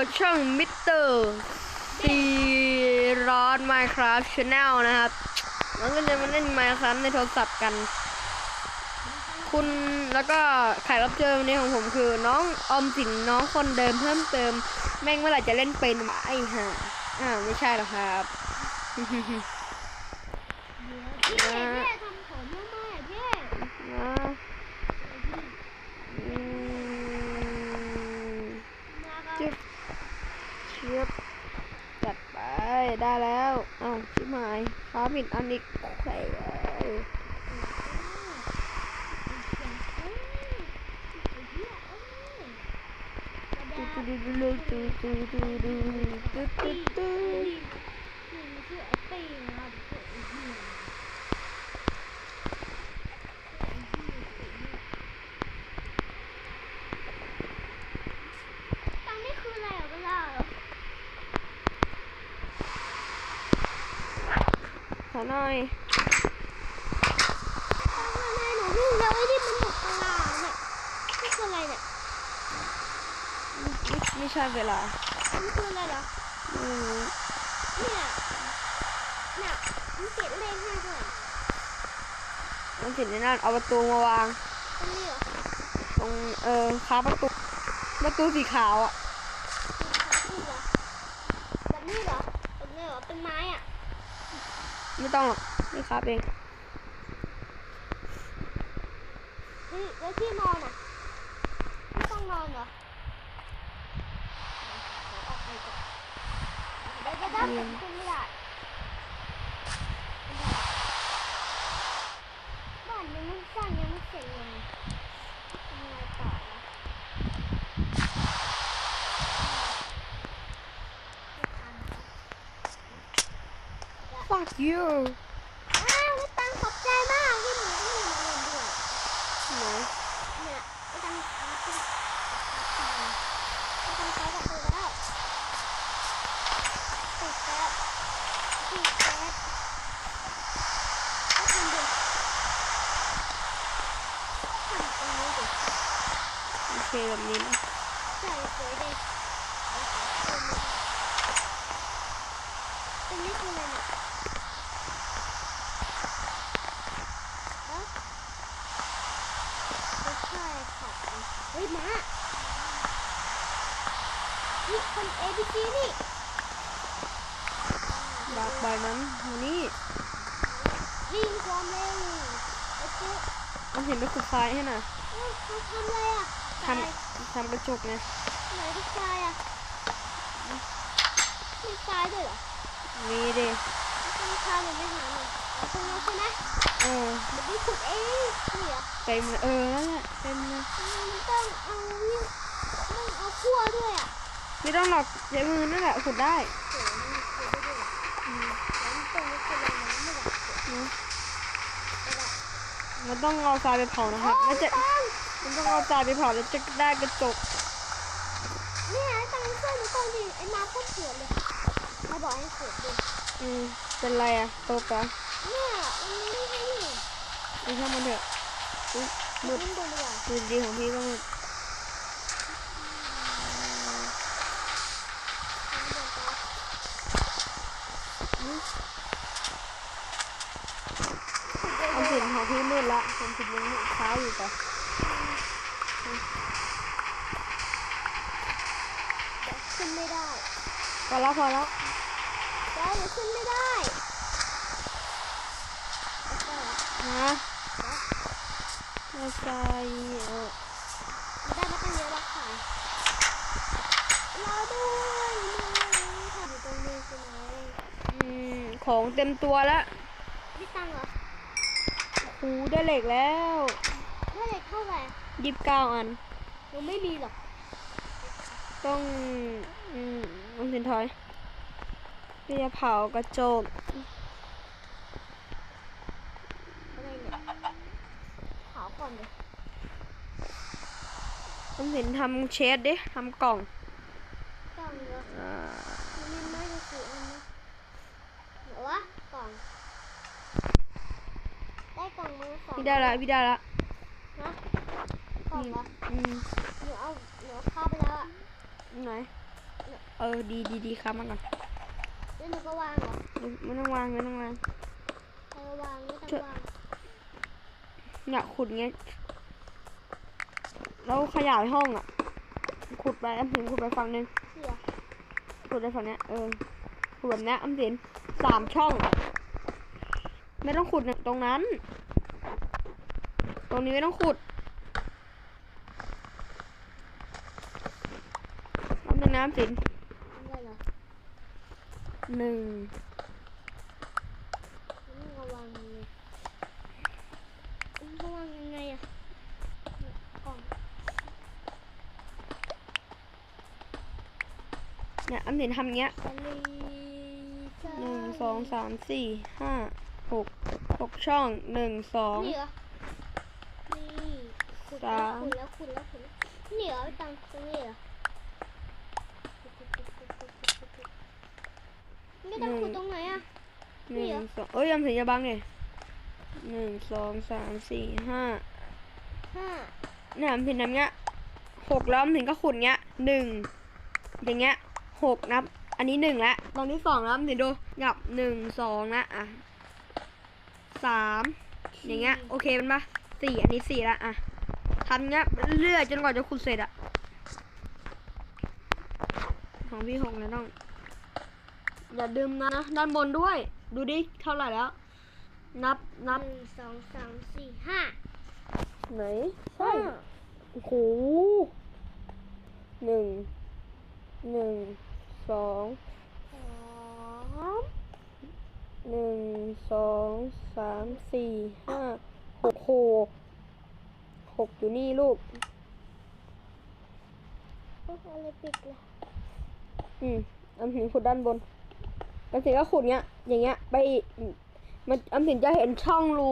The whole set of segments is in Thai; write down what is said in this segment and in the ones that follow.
กับช่องมิสเตอร์ซีร้อนไมค r a f t Channel นะครับแล้วก็จะมาเล่น Minecraft ในโทรศัพท์กัน คุณแล้วก็แขกรับเชิญวันนี้ของผมคือ น้องอมสินน้องคนเดิมเพิ่มเติม แม่งเมื่อไหร่จะเล่นเป็นไอ้ห่าอ่าไม่ใช่หรอกครับ พี่เพี่ทำผมทำไมอะพี่ นะอืม มาครับ จึ๊บเชียบจัดไปได้แล้ว เอ้าชิบหาย ฟ้าผิดอันอีกโอเคเขอหน่อยตังอะไรหนูวิ่งแล้วไอ้นี่มันหมดตารางเนี่ยนี่คืออะไรเนี่ยไม่ไม่ใช่เวลามันคืออะไรเหรอไม่รู้เนี่ยเนี่ยมันเขียนเลขห้าด้วยมันสิในนั่นเอาประตูมาวางตรงนี้เหรอตรงเออค้าประตูประตูสีขาวอะ นี่เหรอแบบนี้เหรอแบบนี้เหรอเป็นไม้อะ ไม่ต้องหรอกนี่ครับเองนี่แล้วที่นอนอะไม่ต้องนอนเหรอออกไปก่อนเดี๋ยวจะได้เป็นไม่ได้ไม่ได้บ้านยังไม่สร้างยังไม่เสร็จเลยทำไงต่อนะไม่ทัน fuck you อ้าวไม่ตังขอบใจมากที่หนูให้หนูมาเล่นด้วยไหนเนี่ยไม่ตังอาร์ตไม่ตังเขาแบบนี้แล้วติดแก๊สติดแก๊สก็ทำดิทำตรงนี้ดิโอเคแบบนี้นะ ใส่สวยดิตรงนี้คืออะไรเนี่ยฮะไม่ใช่ค่ะเฮ้ยม้า นี่คน A B C นี่บากใบนั้นมานี่วิ่งความเร็วโอเคมันเห็นเป็นสุดไฟให้น่ะเอ้าเขาทำอะไรอะทตายำทำกระจกไงไหนที่ตายอะมีตายด้วยเหรอมีดิต้องทำเลยไม่หาหนึ่งเอาตรงนั้นใช่ไหมเออเดี๋ยวไปขุดเองนี่เหรอเต็มเลยเออนั่นแหละเต็มเลย มันต้องเอาวิ่งต้องเอาขั้วด้วยอะ ไม่ต้องหรอกใช้มือนั่นแหละขุดได้โหมันขุดได้ด้วยอืมแล้วมันตรงนี้คืออะไรนะไม่อยากขุดนะไม่ได้มันต้องเอาทรายไปเผานะครับแล้วจะตังมันต้องเอาทรายไปเผาแล้วจะได้กระจกเนี่ยไอ้ตังเส้นตรงนี้ไอ้มาโคตรเสือเลยมาบอกให้ขุดดิอืมเป็นไรอะตกเหรอะเนี่ยมันไม่ให้นี่ไม่ช่างมันเถอะอุ๊ยมืมืดดดูดีกว่ามืดดีของพี่ก็มืด เอาสินของ พี่มืดละผมสินยังเช้าอยู่ปะขึ้นไม่ได้พอแล้วพอแล้วได้หรือขึ้นไม่ได้นะไม่ใช่เออได้มาตั้งเยอะแล้วค่ะรอด้วยค่ะอยู่ตรงนี้ใช่ไหมอืมของเต็มตัวแล้วพี่ตังเหรอ ครูได้เหล็กแล้วได้เลยเท่าไหร่ยี่สิบเก้าอันหนูไม่มีหรอก ต้องอืมต้องสินทอยพี่จะเผากระจกอะไรเนี่ยขาวก่อนเลยต้องสินทำเชดดิทำกล่องกล่องเหรออ่ามันมีไม้กระสืออันนะเดี๋ยววะกล่อง ได้กล่องมือสองพี่ได้ละพี่ได้ละฮะกล่องเหรออืมหนูเอาหนูเอาเข้าไปแล้วอะไหนนเนี่ยเออดีดีดีครับมาก่อนแล้วหนูก็วางเหรอไม่ต้องวางไม่ต้องวางเออวางไม่ต้องเถอะวางเนี่ยขุดเงี้ยแล้วขยายห้องอะ ขุดไปอันสินขุดไปฝั่งหนึงเสือขุดไปฝั่งเนี้ยเออขุดแบบเนี้ยอันสินสามช่อง ไม่ต้องขุดตรงนั้น ตรงนี้ไม่ต้องขุดเอาเป็นน้ำสินอะไรเหรอหนึ่งนี่ก็วางยังไงนี่ก็วางยังไงอะเนี่ยกล่องเนี่ยอันสินทำเงี้ยสลีชาหนึ่งสองสามสี่ห้า หกหกช่องหนึ่งสอง นี่เหรอนี่ขุดสาแล้วม ขุดแล้วขุดแล้วขุดแล้วนี่เหรอไอ้ตังตรงนี้เหรอไม่ต้องขุดตรงไหนอะหนึ่นี่งเหรอสองเอ้ยยังถึงจะบังเลยหนึ่งสองสามสี่ห้าห้าเนี่ยมันถึงน้ำเงี้ยหกแล้วมันถึงก็ขุดเงี้ยหนึ่งอย่างเงี้ยหกนับ อันนี้หนึ่งละตอนนี้สองแล้วมันถึงดูหยับหนึ่งสองนะอะ สามอย่างเงี้ยโอเคเป็นปะสี่อันนี้สี่ละอะทำเงี้ยเรื่อยจนกว่าจะขุดเสร็จอะของพี่หกแล้วต้อง อย่าลืมนะด้านบนด้วย ดูดิเท่าไหร่แล้ว นับนับหนึ่งสองสามสี่ห้าไหนห้าโอ้โหหนึ่งหนึ่งสองสาม หนึ่งสองสามสี่ห้าหกหกหกอยู่นี่ลูกโอ้อะไรปิดล่ะอืมอำสินขุดด้านบนอำสินก็ขุดเงี้ย อย่างเงี้ย ไปอีกอืมมันอำสินจะเห็นช่องรู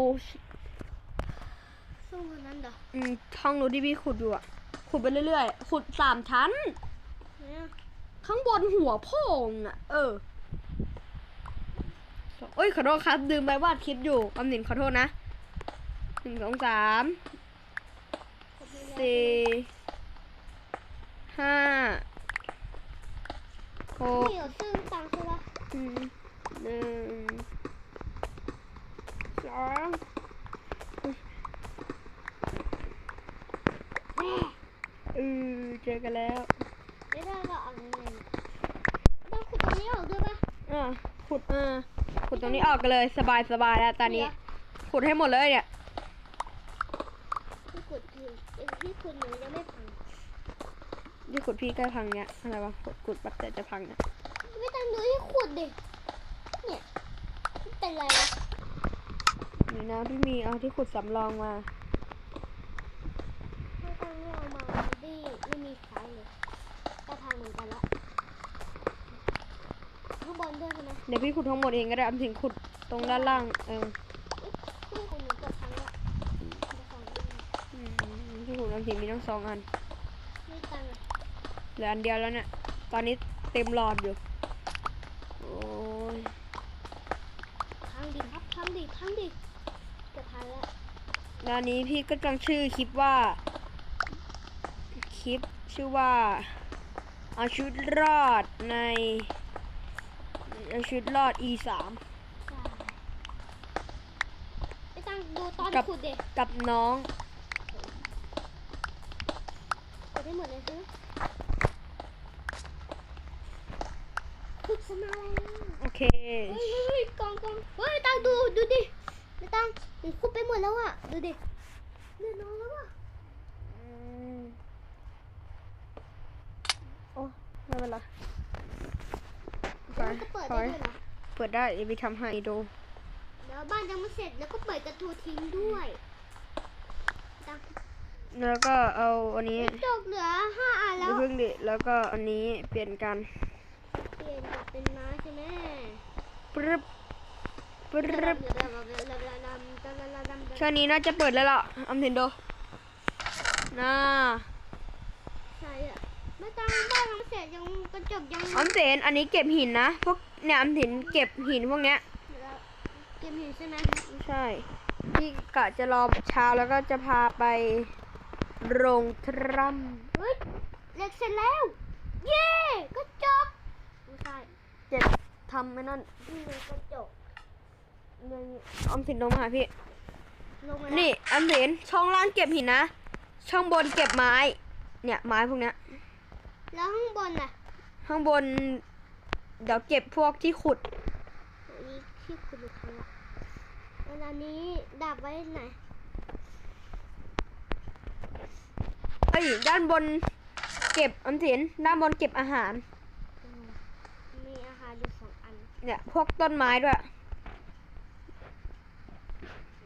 สู้คนนั้นเหรออืมช่องรูที่พี่ขุดอยู่อะขุดไปเรื่อยๆ ขุดสามชั้นเนี่ยข้างบนหัวโพ่งอะ เออ เอ้ยขอโทษครับดื่มไปวาดคลิปอยู่อำหนินขอโทษนะหนึ่งสองสามสี่ห้าหกหรอซึ่งตังค์ใช่ปะหนึ่งสองเออเจอกันแล้ว ไม่ได้เราเอายังไงเนี่ยต้องขุดตรงนี้ออกด้วยปะอะขุดอ่า ขุดตรงนี้ออกกันเลยสบายสบายแล้วตอนนี้ ขุดให้หมดเลยเนี่ยที่ขุดคือไอ้ที่ขุดหนูยังไม่พังที่ขุดพี่ใกล้พังเนี้ยอะไรวะขุดขุดปัดแต่จะพังเนี่ยไม่ต้องดูที่ขุดดิเนี่ยมันเป็นไรวะนี่นะพี่มีเอาที่ขุดสำรองมาไม่ต้องเอามาดิไม่มีใช้เลยก็พังเหมือนกันละ ข้างบนด้วยใช่ไหมเดี๋ยวพี่ขุดทั้งหมดเองก็ได้อำถึงขุดตรงด้านล่าง เออที่ขุดหนูจะพังละจะพังละอืมพี่ขุดอำถึงมีทั้งสองอันไม่ตังค์อะเหลืออันเดียวแล้วเนี่ยตอนนี้เต็มหลอดอยู่โอ้ยพังดิครับพังดิพังดิจะพังละแล้วอันนี้พี่ก็ตั้งชื่อคลิปว่า คลิปชื่อว่าเอาชีวิตรอดใน เอาชีวิตรอด e สามใช่ไม่ตังค์ดูตอนกับขุดเด็กกับน้องขุดให้หมดเลยใช่ไหมขุดสมาแล้วโอเคเฮ้ยเฮ้ยเฮ้ยกองกองเฮ้ยไม่ตังค์ดูดูดิไม่ตังค์หนูขุดไปหมดแล้วอะดูดิเดือดร้อนแล้วอะอืมโอ้ไม่เป็นไร แล้วมันก็เปิดได้ด้วยเหรอเปิดได้เดี๋ยวไปทำให้ดูเดี๋ยวบ้านยังไม่เสร็จแล้วก็เปิดกระทูทิ้งด้วยตังค์แล้วก็เอาอันนี้จกเหลือห้าอันแล้ดูวเพิ่งดิแล้วก็อันนี้เปลี่ยนกันเปลี่ยนจากเป็นม้าใช่ไหมปรึบปรึบเใแค่นี้น่าจะเปิดแล้วล่ะอำเห็นดูน่าช่อะไม่ต้อง บ้านยังไม่เสร็จยังกระจกยังอำเสนอันนี้เก็บหินนะพวกเนี่ยอำเห็นเก็บหินพวกเนี้ยเก็บเห็นใช่ไหมใช่พี่กะจะรอเช้าแล้วก็จะพาไปโรงทรัมเฮ้ยเหล็กเสร็จแล้ว เย้กระจเจ็ดทำไม่นั่นนี่เลยกระจกนี่ออมสินลงมาหาพี่ลงมานี่ออมสินช่องล่างเก็บหินนะ ช่องบนเก็บไม้ เนี่ยไม้พวกเนี้ย แล้วข้างบนน่ะข้างบน เดี๋ยวเก็บพวกที่ขุดอันนี้ที่คุณดูครั้งละอันนี้ดับไว้ไหนเอ้ยด้านบนเก็บออมสินด้านบนเก็บอาหาร มีอาหารอยู่สองอัน เนี่ยพวกต้นไม้ด้วย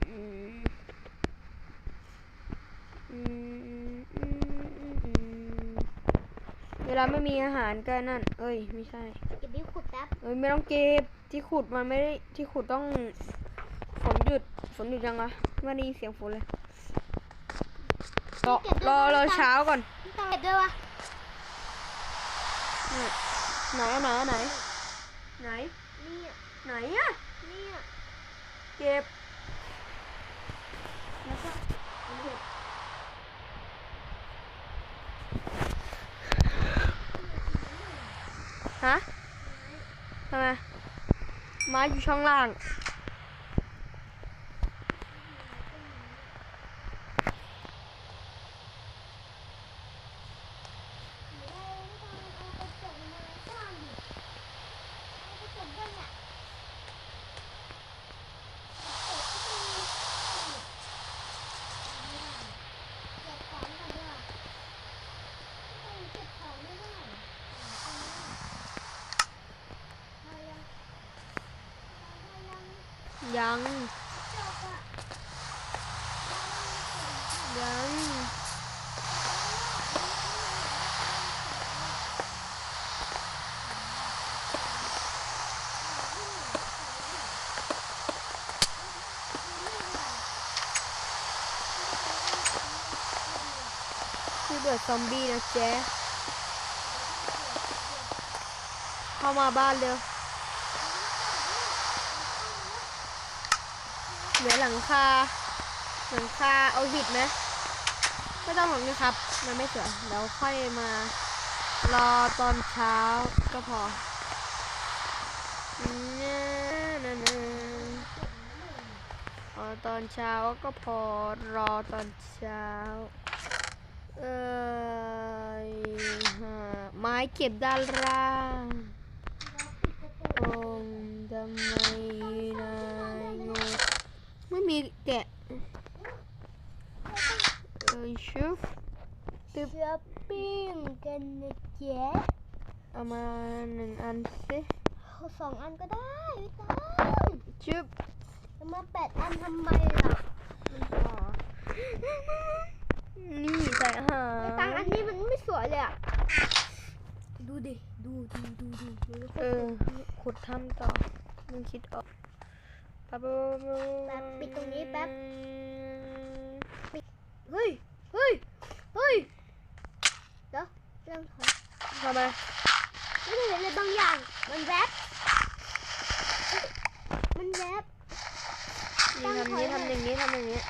อืมอืม วลาไม่มีอาหารก็นั่น เอ้ย ไม่ใช่ เก็บที่ขุดแป๊บเอ้ยไม่ต้องเก็บ ที่ขุดมันไม่ได้ ที่ขุดต้องฝนหยุด ฝนหยุดยังวะไม่ได้ยินเสียงฝนเลย รอ รอรอเช้าก่อนนี่ต้องเก็บด้วยวะเนี่ยไหนอะไหนอะไหนไหน นี่อะ ไหนอะ นี่อะ เก็บแล้วก็เก็บฮะทำไม ไม้อยู่ช่องล่างยัง คือเดือดซอมบี้นะเจ๊เข้ามาบ้านเร็วเหลือหลังคาหลังคาเอาหิดไหมไม่ต้องหรอกนะครับ มันไม่สวยเดี๋ยวค่อยมารอตอนเช้าก็พอรอตอนเช้าก็พอรอตอนเช้า ไม้เก็บด้านล่างองค์ทำไมนายงงไม่มีแกะเออชุบตึบเชื้อปิ้งกันนะเจ๊เอามาหนึ่งอันสิสองอันก็ได้ไม่ต้องชุบจะมาแปดอันทำไมล่ะมันพอ นี่ใส่อาหาไอ้รตังอันนี้มันไม่สวยเลยอะ ดูดิ ดูดูดูดูดูเออ ขุดทำต่อมึงคิดออกแป๊บแป๊บปิดตรงนี้แป๊บเฮ้ย เฮ้ย เฮ้ย เดี๋ยวเรื่องถอยทำไมไม่ได้เห็นอะไรบางอย่าง มันแวบมันแวบนี่ทำนี้ทำอย่างนี้ทำอย่างนี้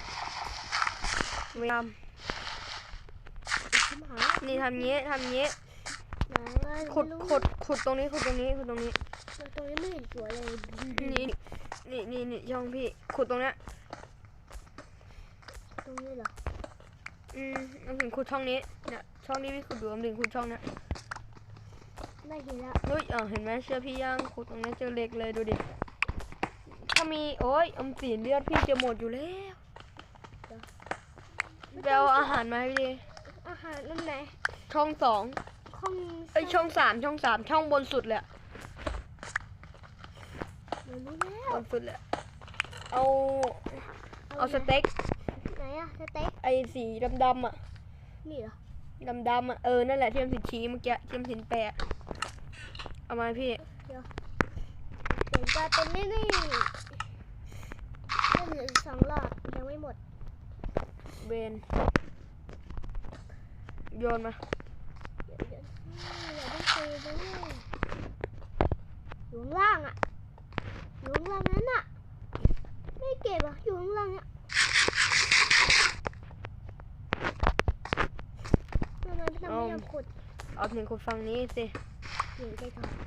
ไม่ทชิมหายำ นี่ทำนี้ทำนี้หนังอะไรขุดไม่รู้ขุดขุดตรงนี้ขุดตรงนี้ขุดตรงนี้ตรงนี้ไม่เห็นสวยเลยนี่นี่นี่นี่ช่องพี่ขุดตรงเนี้ยตรงนี้เหรออืมน้ำถึงขุดช่องนี้เนี่ยช่องนี้พี่ขุดดูน้ำถึงขุดช่องเนี้ยได้เห็นแล้วเฮ้ยอ่าเห็นไหมเชื่อพี่ย่างขุดตรงนี้เจอเหล็กเลยดูดิถ้ามีโอ้ยอมสีเลือดพี่จะหมดอยู่แล้วไปเอาอาหารมาให้พี่ดิอา หารนั่นไหนช่องสองห้องเอ้ยช่องสามช่องสามช่องบนสุดเลยอะเดี๋ยวรู้แล้วบนสุดเลยอะเอาเอาสเต็กไหนอะสเต็กไอ้สีดำๆอะนี่เหรอดำๆอะเออนั่นแหละที่อมสินชี้เมื่อกี้ที่อมสินแปะเอามาให้พี่เดี๋ยวเดี๋ยวจะเป็นนี่นี่เล่นเหลืออีกสองรอบยังไม่หมดเบน โยนมาอยู่ข้างล่างอะอยู่ข้างล่างนั้นอะ ไม่เก็บอะอยู่ข้างล่างอะทำไมพี่ทำไม่ยอมขุดเอาถึงคนฟังนี้สิดี๋ยวได้ทำ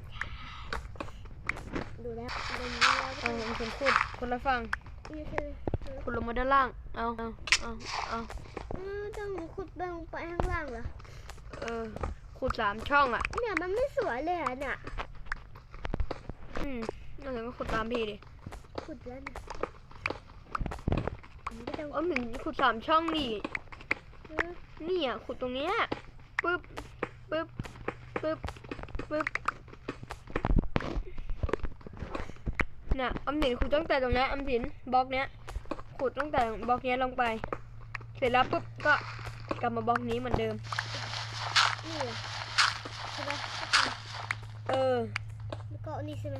ดูแล้วลงแล้วเออมันเป็นขุดคนละฝั่งนี่คือ ขุดลงมาด้านล่าง เอาเอาเอาเอาเออต้องขุดลงไปข้างล่างเหรอ เออ ขุดสามช่องอะ เนี่ยมันไม่สวยเลยอะเนี่ยอืมนั่นแหละก็ขุดตามพี่ดิ ขุดแล้วเนี่ยมันก็จะเออเหมือนขุดสามช่องนี่เออนี่อะขุดตรงเนี้ยปึ๊บปึ๊บปึ๊บปึ๊บน่ะอำสินขุดตั้งแต่ตรงเนี้ยอำสินบล็อกเนี้ย ขุดตั้งแต่บล็อกเนี้ยลงไป เสร็จแล้วปุ๊บก็กลับมาบล็อกนี้เหมือนเดิม นี่เหรอใช่ไหมเออ แล้วก็นี่ใช่ไหม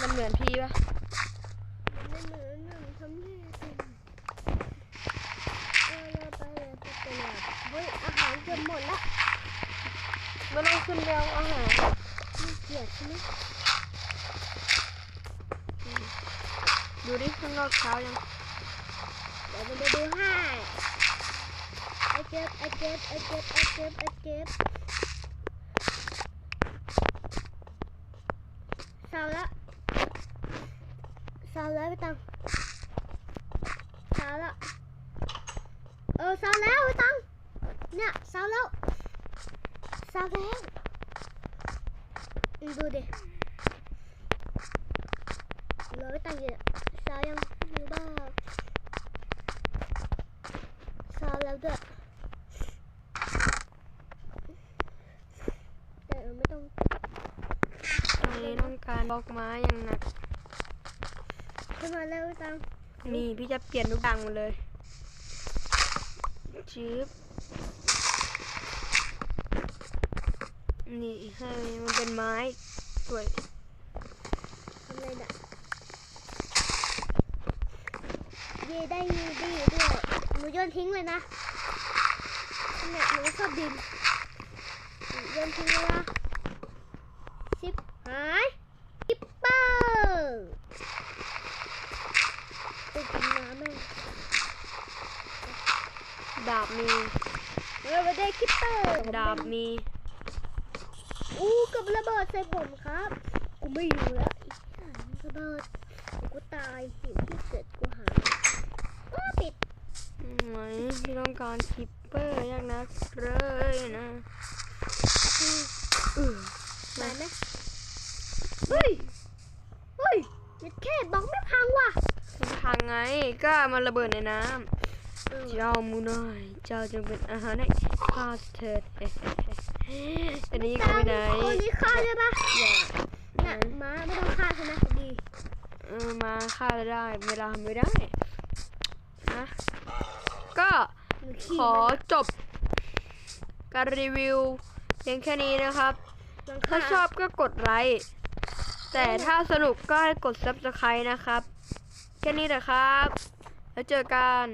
มันเหมือนพี่ปะมันไม่เหมือนนั่นทำให้เป็นเออเราไปเลยไปตลาดเฮ้ยอาหารเกือบหมดละไม่ต้องขึ้นไปเอาอาหารมีเกียรติใช่ไหม ดูดิข้างนอกเช้ายังเดี๋ยวมันจะดูให้ไอเจ็บไอเจ็บไอเจ็บไอเจ็บไอเจ็บเศร้าละเศร้าแล้วไปตังเศร้าละเออเศร้าแล้วไปตังเนี่ยเศร้าแล้วเศร้าแล้วดูดิเหลือไปตังเยอะ เศร้ายังอยู่บ้างเศร้าแล้วด้วยแต่เราไม่ต้องตอนนี้ต้องการบล็อกไม้อย่างหนักขึ้นมาแล้วตังนี่พี่จะเปลี่ยนทุกอย่างหมดเลยจืบนี่ให้มันเป็นไม้สวยทำอะไรน่ะเย่ได้ยูดีด้วยหนูโยนทิ้งเลยนะเนี่ยหนูชอบดินหนูโยนทิ้งเลยนะสิบหายคิปเปอร์ไปกินน้ำมั้งดาบมีเออมาได้คิปเปอร์ดาบมีอู้กับระเบิดใส่ผมครับกูไม่อยู่แล้วอีกอย่างระเบิดเดี๋ยวกูตายหิวที่เกิดกูหาย ว้าปิดไหมพี่ต้องการคิปเปอร์อย่างนักเลยนะอือมาไหมเฮ้ย เฮ้ยยัดแค่บอกไม่พังว่ะมันพังไง ก็มันระเบิดในน้ำ เจ้ามูน้อย เจ้าจงเป็นอาหารให้ข้าเถิดอันนี้ก็ไม่ได้ตัวนี้ฆ่าได้ปะอย่าน่ะมาไม่ต้องฆ่าใช่ไหมดี เออ มาฆ่าได้ เวลาไม่ได้ ก็หนูขี่ขอจบการรีวิวเพียงแค่นี้นะครับมันถ้าชอบก็กดไลค์ แต่ถ้าสนุกก็ให้กด subscribe นะครับ แค่นี้นะครับ แล้วเจอกัน